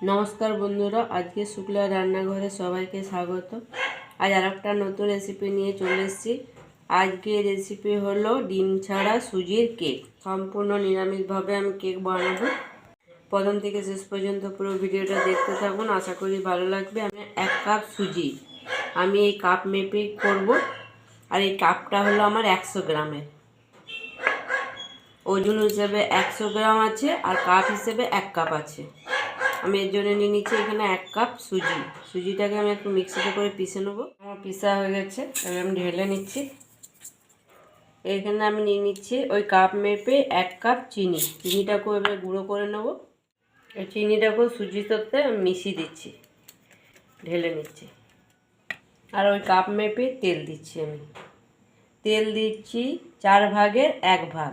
নমস্কার বন্ধুরা, আজকে শুক্লা রান্নাঘরে সবাইকে স্বাগত। আজ আর একটা নতুন রেসিপি নিয়ে চলে এসেছি। আজকে রেসিপি হলো ডিম ছাড়া সুজির কেক সম্পূর্ণ নিরামিষভাবে আমি কেক বানাবো। প্রথম থেকে শেষ পর্যন্ত পুরো ভিডিওটা দেখতে থাকুন। আশা করি ভালো লাগবে। আমি এক কাপ সুজি। আমি এই কাপ মেপে করব। আর এই কাপটা হলো আমার একশো গ্রামের। ওজন হিসেবে একশো গ্রাম আছে আর কাপ হিসেবে এক কাপ আছে। আমি এর জন্য নিয়ে নিচ্ছি এখানে এক কাপ সুজি। সুজিটাকে আমি একটু মিক্সিতে করে পিষে নেব। আমার পিসা হয়ে গেছে, এবার আমি ঢেলে নিচ্ছি। এখানে আমি নিয়ে নিচ্ছি ওই কাপ মেপে এক কাপ চিনি। চিনিটাকেও এবার গুঁড়ো করে নেব। চিনিটাকেও সুজির সাথে মিশিয়ে দিচ্ছি। ঢেলে নিচ্ছি। আর ওই কাপ মেপে তেল দিচ্ছি আমি। তেল দিচ্ছি চার ভাগের এক ভাগ।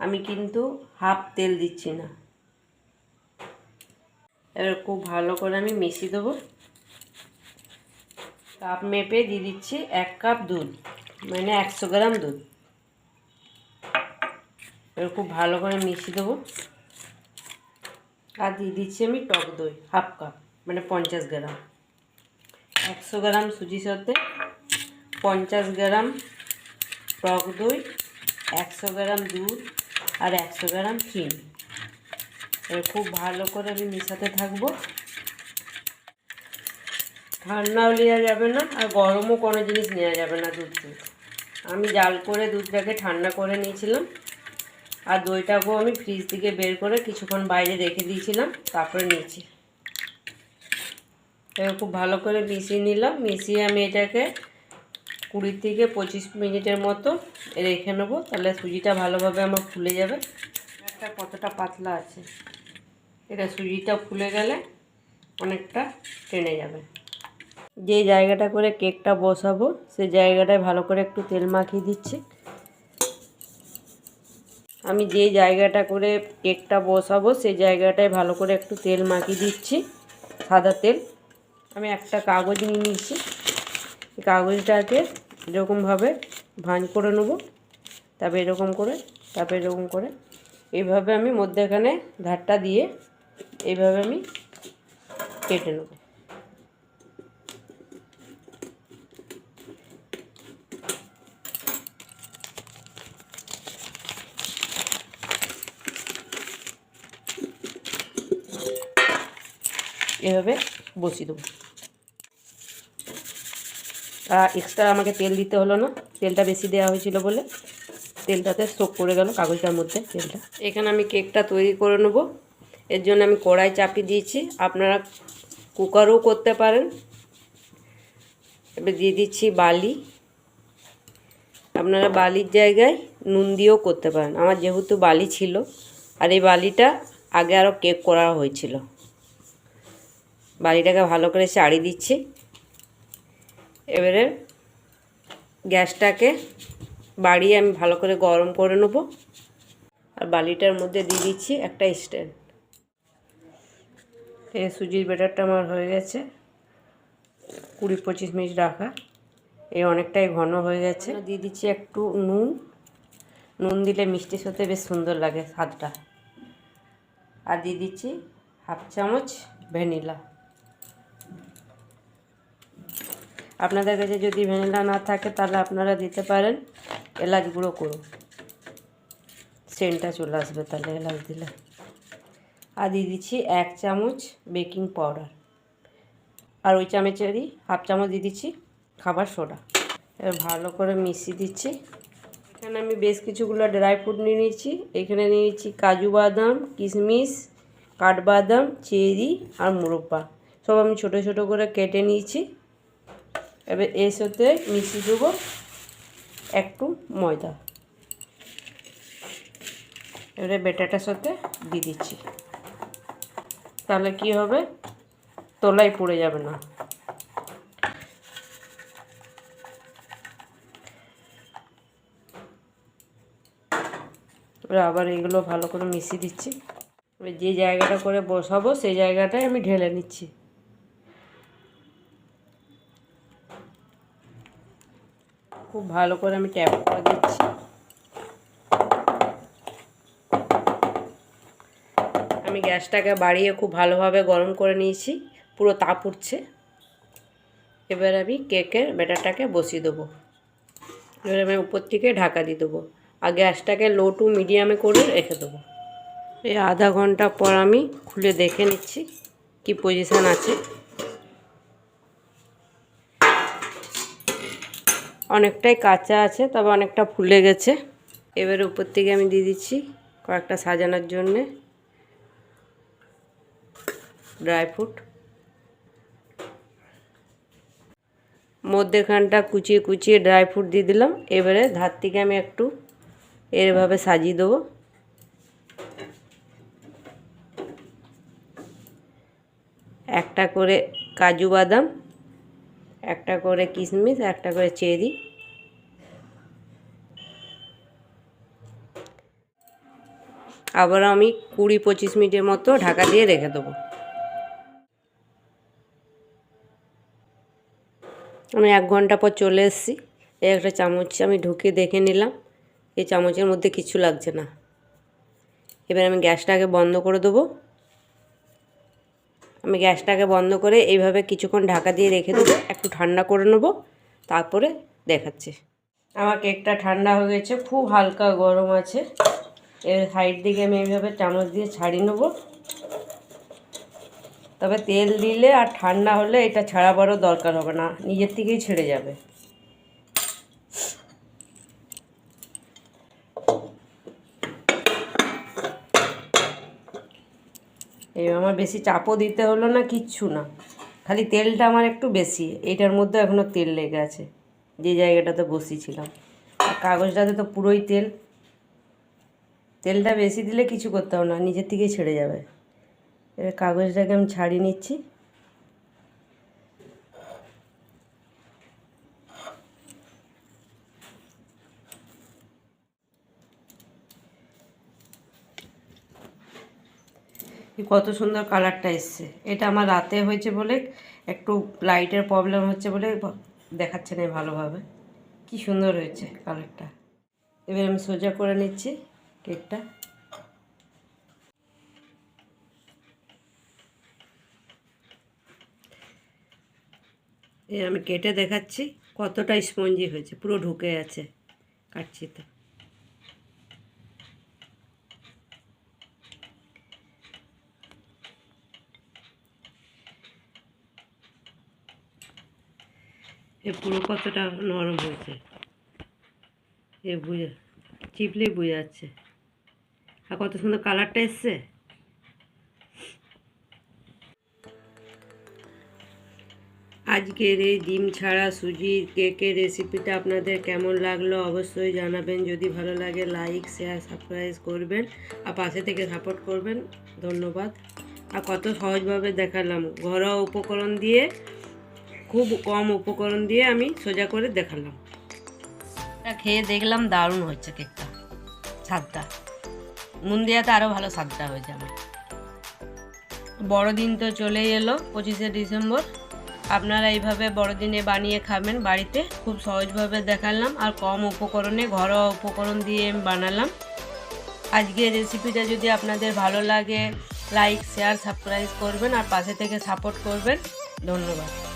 আমি কিন্তু হাফ তেল দিচ্ছি না। এবার খুব ভালো করে আমি মিশিয়ে দেবো। কাপ মেপে দিয়ে দিচ্ছি এক কাপ দুধ মানে একশো গ্রাম দুধ। এবার খুব ভালো করে মিশিয়ে দেবো। আর দিয়ে দিচ্ছি আমি টক দই, হাফ কাপ মানে পঞ্চাশ গ্রাম। একশো গ্রাম সুজির সাথে পঞ্চাশ গ্রাম টক দই, একশো গ্রাম দুধ আর একশো গ্রাম চিনি। খুব ভালো করে আমি মেশাতে থাকব। ঠান্ডাও নেওয়া যাবে না, আর গরমও কোনো জিনিস নেওয়া যাবে না দুধ দুধ আমি জাল করে দুধটাকে ঠান্ডা করে নিয়েছিলাম, আর দইটাকেও আমি ফ্রিজ থেকে বের করে কিছুক্ষণ বাইরে রেখে দিয়েছিলাম, তারপরে নিয়েছি। এবার খুব ভালো করে মিশিয়ে নিলাম, মিশিয়ে আমি এটাকে কুড়ি থেকে পঁচিশ মিনিটের মতো রেখে নেব, তাহলে সুজিটা ভালোভাবে আমার ফুলে যাবে। একটা কতটা পাতলা আছে? এটা সুজিটা ফুলে গেলে অনেকটা টেনে যাবে। যে জায়গাটা করে কেকটা বসাবো, সে জায়গাটায় ভালো করে একটু তেল মাখিয়ে দিচ্ছি। আমি যে জায়গাটা করে কেকটা বসাবো সেই জায়গাটায় ভালো করে একটু তেল মাখিয়ে দিচ্ছি, সাদা তেল। আমি একটা কাগজ নিয়ে নিচ্ছি। কাগজটাকে এরকমভাবে ভাঁজ করে নেব, তারপরে এরকম করে, তারপরে এরকম করে। এইভাবে আমি মধ্যেখানে ধারটা দিয়ে এইভাবে আমি কেটে নেব। এভাবে বসিয়ে দেবো। আর এক্সট্রা আমাকে তেল দিতে হলো না, তেলটা বেশি দেওয়া হয়েছিল বলে তেলটাতে সোক করে গেল কাগজটার মধ্যে তেলটা। এখানে আমি কেকটা তৈরি করে নেব। এর জন্য আমি কড়াই চাপিয়ে দিয়েছি। আপনারা কুকারও করতে পারেন। এবার দিয়ে দিচ্ছি বালি। আপনারা বালির জায়গায় নুন দিয়েও করতে পারেন। আমার যেহেতু বালি ছিল, আর এই বালিটা আগে আরও কেক করা হয়েছিল। বালিটাকে ভালো করে চাড়িয়ে দিচ্ছি। এবারে গ্যাসটাকে বাড়িয়ে আমি ভালো করে গরম করে নেব। আর বালিটার মধ্যে দিয়ে দিচ্ছি একটা স্ট্যান্ড। এই সুজির ব্যাটারটা আমার হয়ে গেছে। কুড়ি পঁচিশ মিনিট রাখা। এই অনেকটাই ঘন হয়ে গেছে। দিয়ে দিচ্ছি একটু নুন। নুন দিলে মিষ্টির সাথে বেশ সুন্দর লাগে স্বাদটা। আর দিয়ে দিচ্ছি হাফ চামচ ভ্যানিলা। আপনাদের কাছে যদি ভ্যানিলা না থাকে তাহলে আপনারা দিতে পারেন এলাচ গুঁড়ো করুন। সেন্টটা চলে আসবে তাহলে এলাচ দিলে। আর দিয়ে দিচ্ছি এক চামচ বেকিং পাউডার। আর ওই চামচেরই হাফ চামচ দিয়ে দিচ্ছি খাবার সোডা। এবার ভালো করে মিশিয়ে দিচ্ছি। এখানে আমি বেশ কিছুগুলো ড্রাই ফ্রুট নিয়ে নিচ্ছি এখানে নিয়ে নিচ্ছি কাজু বাদাম, কিশমিশ, কাঠবাদাম, চেরি আর মুরব্বা। সব আমি ছোটো ছোটো করে কেটে নিয়েছি। এবার এর সাথে মিশিয়ে দেবো একটু ময়দা। এবারে বেটাটার সাথে দিয়ে দিচ্ছি। তাহলে কি হবে? তোলাই পড়ে যাবে না। আবার এগুলো ভালো করে মিশিয়ে দিচ্ছি। এবার যে জায়গাটা করে বসাবো, সেই জায়গাটায় আমি ঢেলে নিচ্ছি। খুব ভালো করে আমি ট্যাপ করে দিচ্ছি। আমি গ্যাসটাকে বাড়িয়ে খুব ভালোভাবে গরম করে নিয়েছি, পুরো তাপ উঠছে এবার আমি কেকের ব্যাটারটাকে বসিয়ে দেবো। এবার আমি উপর থেকে ঢাকা দিয়ে দেবো আর গ্যাসটাকে লো টু মিডিয়ামে করে রেখে দেবো। এই আধা ঘণ্টা পর আমি খুলে দেখে নিচ্ছি কি পজিশান আছে। অনেকটাই কাঁচা আছে, তবে অনেকটা ফুলে গেছে। এবার উপর থেকে আমি দিয়ে দিচ্ছি কয়েকটা সাজানোর জন্যে। Dry fruit. মধ্যেখানটা কুচিয়ে কুচিয়ে ড্রাই ফ্রুট দিয়ে দিলাম। এবারে ধার থেকে আমি একটু এরভাবে সাজিয়ে দেবো। একটা করে কাজু বাদাম, একটা করে কিশমিশ, একটা করে চেরি। আবার আমি কুড়ি পঁচিশ মিনিটের মতো ঢাকা দিয়ে রেখে দেবো। আমি এক ঘণ্টা পর চলে এসেছি। এই একটা চামচ আমি ঢুকে দেখে নিলাম। এই চামচের মধ্যে কিছু লাগছে না। এবার আমি গ্যাসটাকে বন্ধ করে দেবো। আমি গ্যাসটাকে বন্ধ করে এইভাবে কিছুক্ষণ ঢাকা দিয়ে রেখে দেবো। একটু ঠান্ডা করে নেব। তারপরে দেখাচ্ছি। আমার কেকটা ঠান্ডা হয়ে গেছে। খুব হালকা গরম আছে। এর সাইড দিকে আমি এইভাবে চামচ দিয়ে ছাড়িয়ে নেব। তবে তেল দিলে আর ঠান্ডা হলে এটা ছাড়াবারও দরকার হবে না, নিজের থেকেই ছেড়ে যাবে। এই আমার বেশি চাপও দিতে হলো না, কিচ্ছু না। খালি তেলটা আমার একটু বেশি, এইটার মধ্যে এখনও তেল লেগে আছে। যে জায়গাটাতে বসিয়েছিলাম কাগজটাতে তো পুরোই তেল। তেলটা বেশি দিলে কিছু করতে হবে না, নিজের থেকেই ছেড়ে যাবে। এবার কাগজটাকে আমি ছাড়িয়ে নিচ্ছি। কত সুন্দর কালারটা এসছে। এটা আমার রাতে হয়েছে বলে একটু লাইটের প্রবলেম হচ্ছে বলে দেখাচ্ছে না ভালোভাবে। কি সুন্দর হয়েছে কালারটা। এবার আমি সোজা করে নিচ্ছি কেকটা। এই আমি কেটে দেখাচ্ছি কতটা স্পঞ্জি হয়েছে, পুরো ঢুকে আছে কাটছি তো এ পুরো কতটা নরম হয়েছে। এ বুঝে, চিপলেই বোঝা যাচ্ছে। আর কত সুন্দর কালারটা এসছে? আজকের এই ডিম ছাড়া সুজির কেকের রেসিপিটা আপনাদের কেমন লাগল অবশ্যই জানাবেন। যদি ভালো লাগে, লাইক, শেয়ার, সাবস্ক্রাইব করবেন আর পাশে থেকে সাপোর্ট করবেন। ধন্যবাদ। আর কত সহজভাবে দেখালাম। ঘরোয়া উপকরণ দিয়ে, খুব কম উপকরণ দিয়ে আমি সোজা করে দেখালাম। খেয়ে দেখলাম দারুণ হচ্ছে কেকটা, স্বাদটা। নুন দেওয়াতে আরও ভালো স্বাদটা হয়েছে আমার। বড়দিন তো চলেই এলো, পঁচিশে ডিসেম্বর। আপনারা এইভাবে বড়দিনে বানিয়ে খাবেন বাড়িতে, খুব সহজভাবে দেখালাম আর কম উপকরণে, ঘরোয়া উপকরণ দিয়ে বানালাম। আজকে রেসিপিটা যদি আপনাদের ভালো লাগে লাইক শেয়ার সাবস্ক্রাইব করবেন আর পাশে থেকে সাপোর্ট করবেন। ধন্যবাদ।